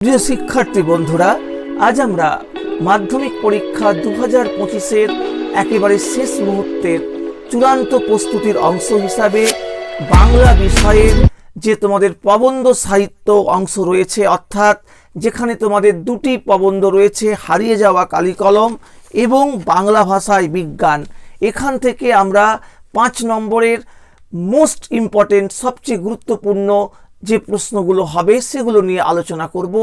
প্রিয় শিক্ষার্থী বন্ধুরা, আজ আমরা মাধ্যমিক পরীক্ষা দু হাজার পঁচিশের একেবারে শেষ মুহূর্তের চূড়ান্ত প্রস্তুতির অংশ হিসাবে বাংলা বিষয়ের যে তোমাদের প্রবন্ধ সাহিত্য অংশ রয়েছে, অর্থাৎ যেখানে তোমাদের দুটি প্রবন্ধ রয়েছে, হারিয়ে যাওয়া কালিকলম এবং বাংলা ভাষায় বিজ্ঞান, এখান থেকে আমরা পাঁচ নম্বরের মোস্ট ইম্পর্টেন্ট সবচেয়ে গুরুত্বপূর্ণ যে প্রশ্নগুলো হবে সেগুলো নিয়ে আলোচনা করব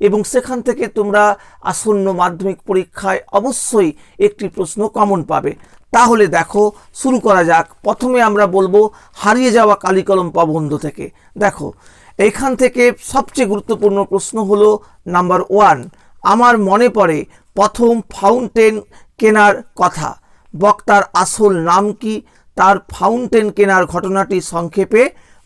এবং সেখান থেকে তোমরা আসন্ন মাধ্যমিক পরীক্ষায় অবশ্যই একটি প্রশ্ন কমন পাবে। তাহলে দেখো, শুরু করা যাক। প্রথমে আমরা বলব, হারিয়ে যাওয়া কালিকলম প্রবন্ধ থেকে। দেখো, এখান থেকে সবচেয়ে গুরুত্বপূর্ণ প্রশ্ন হলো নাম্বার ওয়ান, আমার মনে পড়ে প্রথম ফাউন্টেন কেনার কথা। বক্তার আসল নাম কি? তার ফাউন্টেন কেনার ঘটনাটি সংক্ষেপে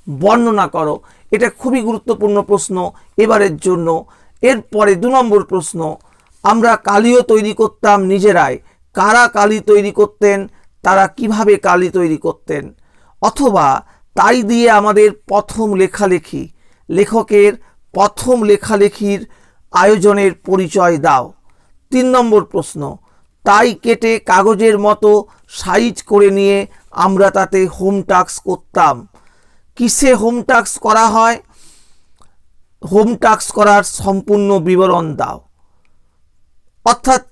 বর্ণনা করো। এটা খুবই গুরুত্বপূর্ণ প্রশ্ন এবারের জন্য। এরপরে দু নম্বর প্রশ্ন, আমরা কালিও তৈরি করতাম নিজেরাই। কারা কালি তৈরি করতেন? তারা কীভাবে কালি তৈরি করতেন? অথবা তাই দিয়ে আমাদের প্রথম লেখালেখি, লেখকের প্রথম লেখালেখির আয়োজনের পরিচয় দাও। তিন নম্বর প্রশ্ন, তাই কেটে কাগজের মতো সাইজ করে নিয়ে আমরা তাতে হোম টাস্ক করতাম। কিসে হোম টাস্ক করা হয়? হোম টাস্ক করার সম্পূর্ণ বিবরণ দাও। অর্থাৎ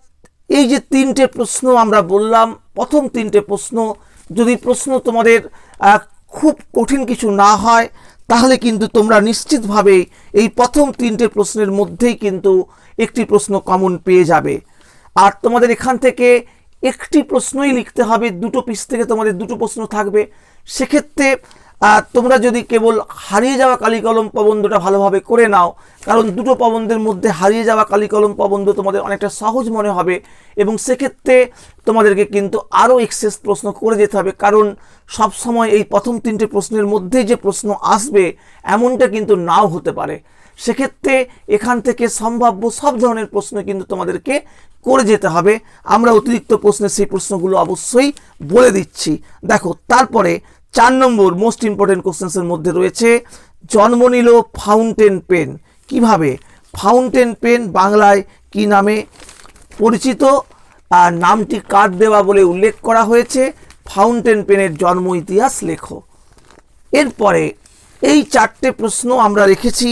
এই যে তিনটে প্রশ্ন আমরা বললাম, প্রথম তিনটে প্রশ্ন, যদি প্রশ্ন তোমাদের খুব কঠিন কিছু না হয়, তাহলে কিন্তু তোমরা নিশ্চিতভাবে এই প্রথম তিনটে প্রশ্নের মধ্যেই কিন্তু একটি প্রশ্ন কমন পেয়ে যাবে। আর তোমাদের এখান থেকে একটি প্রশ্নই লিখতে হবে, দুটো পিস থেকে তোমাদের দুটো প্রশ্ন থাকবে। সেক্ষেত্রে তোমরা যদি কেবল হারিয়ে যাওয়া কালিকলম প্রবন্ধটা ভালোভাবে করে নাও, কারণ দুটো প্রবন্ধের মধ্যে হারিয়ে যাওয়া কালিকলম প্রবন্ধ তোমাদের অনেকটা সহজ মনে হবে এবং সেক্ষেত্রে তোমাদেরকে কিন্তু আরও এক্সেস প্রশ্ন করে যেতে হবে, কারণ সব সময় এই প্রথম তিনটে প্রশ্নের মধ্যে যে প্রশ্ন আসবে এমনটা কিন্তু নাও হতে পারে। সেক্ষেত্রে এখান থেকে সম্ভাব্য সব ধরনের প্রশ্ন কিন্তু তোমাদেরকে করে যেতে হবে। আমরা অতিরিক্ত প্রশ্নে সেই প্রশ্নগুলো অবশ্যই বলে দিচ্ছি। দেখো, তারপরে চার নম্বর মোস্ট ইম্পর্টেন্ট কোশ্চেন্সের মধ্যে রয়েছে, জন্ম নিল ফাউন্টেন পেন কীভাবে? ফাউন্টেন পেন বাংলায় কি নামে পরিচিত? আর নামটি কার দেওয়া বলে উল্লেখ করা হয়েছে? ফাউন্টেন পেনের জন্ম ইতিহাস লেখো। এরপরে এই চারটে প্রশ্ন আমরা রেখেছি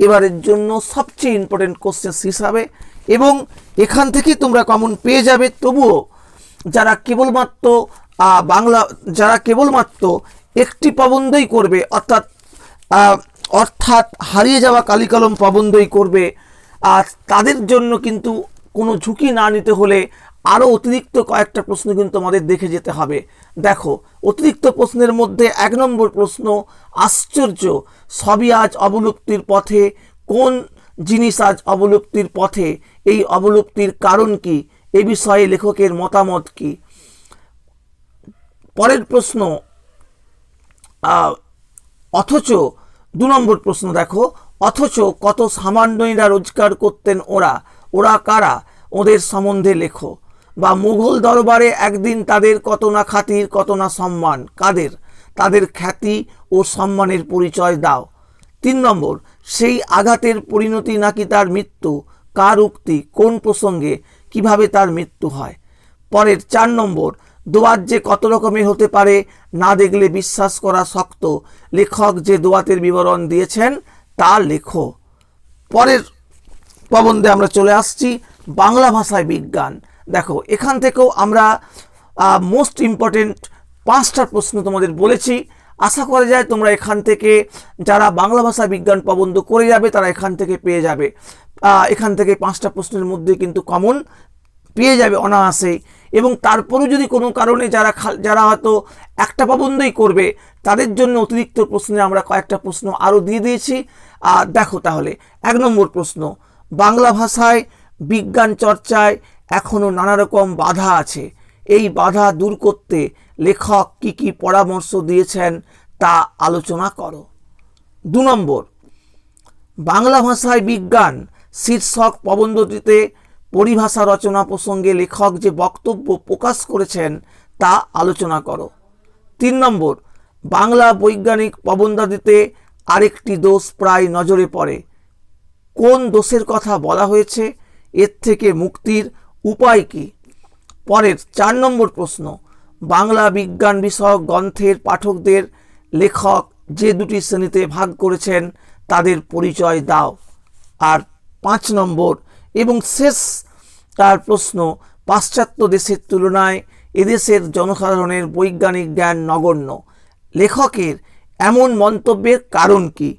এবারের জন্য সবচেয়ে ইম্পর্টেন্ট কোশ্চেন হিসাবে এবং এখান থেকে তোমরা কমন পেয়ে যাবে। তবুও যারা কেবলমাত্র বাংলা যারা কেবলমাত্র একটি প্রবন্ধই করবে, অর্থাৎ অর্থাৎ হারিয়ে যাওয়া কালিকলম প্রবন্ধই করবে আর তাদের জন্য কিন্তু কোনো ঝুঁকি না নিতে হলে আরও অতিরিক্ত কয়েকটা প্রশ্ন কিন্তু আমাদের দেখে যেতে হবে। দেখো, অতিরিক্ত প্রশ্নের মধ্যে এক নম্বর প্রশ্ন, আশ্চর্য, সবই আজ অবলুপ্তির পথে, কোন জিনিস আজ অবলুপ্তির পথে, এই অবলুপ্তির কারণ কি, এ বিষয়ে লেখকের মতামত কি? পরের প্রশ্ন অথচ, দু নম্বর প্রশ্ন দেখো, অথচ কত সামান্যইরা রোজগার করতেন ওরা ওরা কারা, ওদের সম্বন্ধে লেখো। বা মুঘল দরবারে একদিন তাদের কত না খাতির, কত না সম্মান, কাদের? তাদের খ্যাতি ও সম্মানের পরিচয় দাও। তিন নম্বর, সেই আঘাতের পরিণতি নাকি তার মৃত্যু? কার উক্তি? কোন প্রসঙ্গে? কীভাবে তার মৃত্যু হয়? পরের চার নম্বর দোয়াত যে কত রকমের হতে পারে না দেখলে বিশ্বাস করা শক্ত। লেখক যে দোয়াতের বিবরণ দিয়েছেন, তা লেখো। পরের প্রবন্ধে আমরা চলে আসছি, বাংলা ভাষায় বিজ্ঞান। দেখো, এখান থেকেও আমরা মোস্ট ইম্পর্টেন্ট পাঁচটা প্রশ্ন তোমাদের বলেছি। আশা করা যায় তোমরা এখান থেকে যারা বাংলা ভাষা বিজ্ঞান প্রবন্ধ করে যাবে, তারা এখান থেকে পেয়ে যাবে। এখান থেকে পাঁচটা প্রশ্নের মধ্যে কিন্তু কমন পেয়ে যাবে অনায়াসেই। এবং তারপরেও যদি কোনো কারণে যারা যারা হয়তো একটা প্রবন্ধই করবে, তাদের জন্য অতিরিক্ত প্রশ্নে আমরা কয়েকটা প্রশ্ন আরও দিয়ে দিয়েছি। আর দেখো তাহলে, এক নম্বর প্রশ্ন, বাংলা ভাষায় বিজ্ঞান চর্চায় এখনও নানা রকম বাধা আছে। এই বাধা দূর করতে লেখক কি কি পরামর্শ দিয়েছেন তা আলোচনা করো। দু নম্বর, বাংলা ভাষায় বিজ্ঞান শীর্ষক প্রবন্ধটিতে পরিভাষা রচনা প্রসঙ্গে লেখক যে বক্তব্য প্রকাশ করেছেন, তা আলোচনা করো। তিন নম্বর, বাংলা বৈজ্ঞানিক প্রবন্ধাদিতে আরেকটি দোষ প্রায় নজরে পড়ে। কোন দোষের কথা বলা হয়েছে? এর থেকে মুক্তির উপায় কি? পরের চার নম্বর প্রশ্ন, বাংলা বিজ্ঞান বিষয়ক গ্রন্থের পাঠকদের লেখক যে দুটি শ্রেণীতে ভাগ করেছেন, তাদের পরিচয় দাও। আর পাঁচ নম্বর এবং শেষ তার প্রশ্ন, পাশ্চাত্য দেশের তুলনায় এদেশের জনসাধারণের বৈজ্ঞানিক জ্ঞান নগণ্য। লেখকের এমন মন্তব্যের কারণ কি?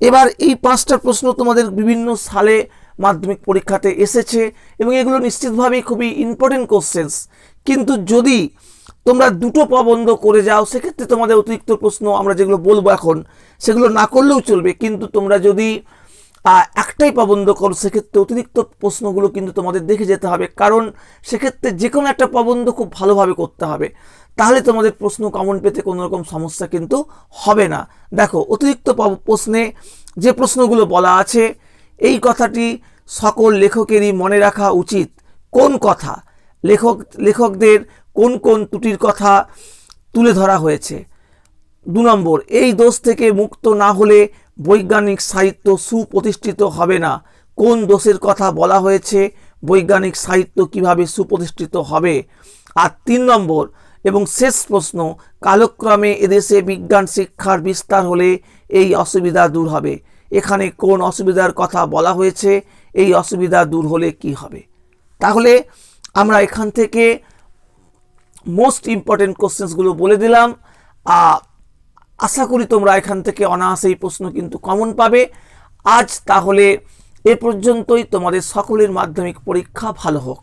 এবার এই পাঁচটা প্রশ্ন তোমাদের বিভিন্ন সালে মাধ্যমিক পরীক্ষাতে এসেছে এবং এগুলো নিশ্চিতভাবেই খুবই ইম্পর্টেন্ট কোশ্চেন্স কিন্তু যদি তোমরা দুটো প্রবন্ধ করে যাও, সেক্ষেত্রে তোমাদের অতিরিক্ত প্রশ্ন আমরা যেগুলো বলব এখন, সেগুলো না করলেও চলবে। কিন্তু তোমরা যদি একটাই প্রবন্ধ করো, সেক্ষেত্রে অতিরিক্ত প্রশ্নগুলো কিন্তু তোমাদের দেখে যেতে হবে। কারণ সেক্ষেত্রে যে কোনো একটা প্রবন্ধ খুব ভালোভাবে করতে হবে। তাহলে তোমাদের প্রশ্ন কমন পেতে কোনো রকম সমস্যা কিন্তু হবে না। দেখো, অতিরিক্ত প্রশ্নে যে প্রশ্নগুলো বলা আছে, এই কথাটি সকল লেখকেরই মনে রাখা উচিত। কোন কথা? লেখক, লেখকদের কোন কোন ত্রুটির কথা তুলে ধরা হয়েছে? দু নম্বর এই দোষ থেকে মুক্ত না হলে বৈজ্ঞানিক সাহিত্য সুপ্রতিষ্ঠিত হবে না। কোন দোষের কথা বলা হয়েছে? বৈজ্ঞানিক সাহিত্য কীভাবে সুপ্রতিষ্ঠিত হবে? আর তিন নম্বর এবং শেষ প্রশ্ন কালক্রমে এদেশে বিজ্ঞান শিক্ষার বিস্তার হলে এই অসুবিধা দূর হবে। এখানে কোন অসুবিধার কথা বলা হয়েছে? এই অসুবিধা দূর হলে কি হবে? তাহলে আমরা এখান থেকে মোস্ট ইম্পর্টেন্ট কোশ্চেন্সগুলো বলে দিলাম। আহ, আশা করি তোমরা এখান থেকে অনায়াসে এই প্রশ্ন কিন্তু কমন পাবে। আজ তাহলে এ পর্যন্তই। তোমাদের সকলের মাধ্যমিক পরীক্ষা ভালো হোক।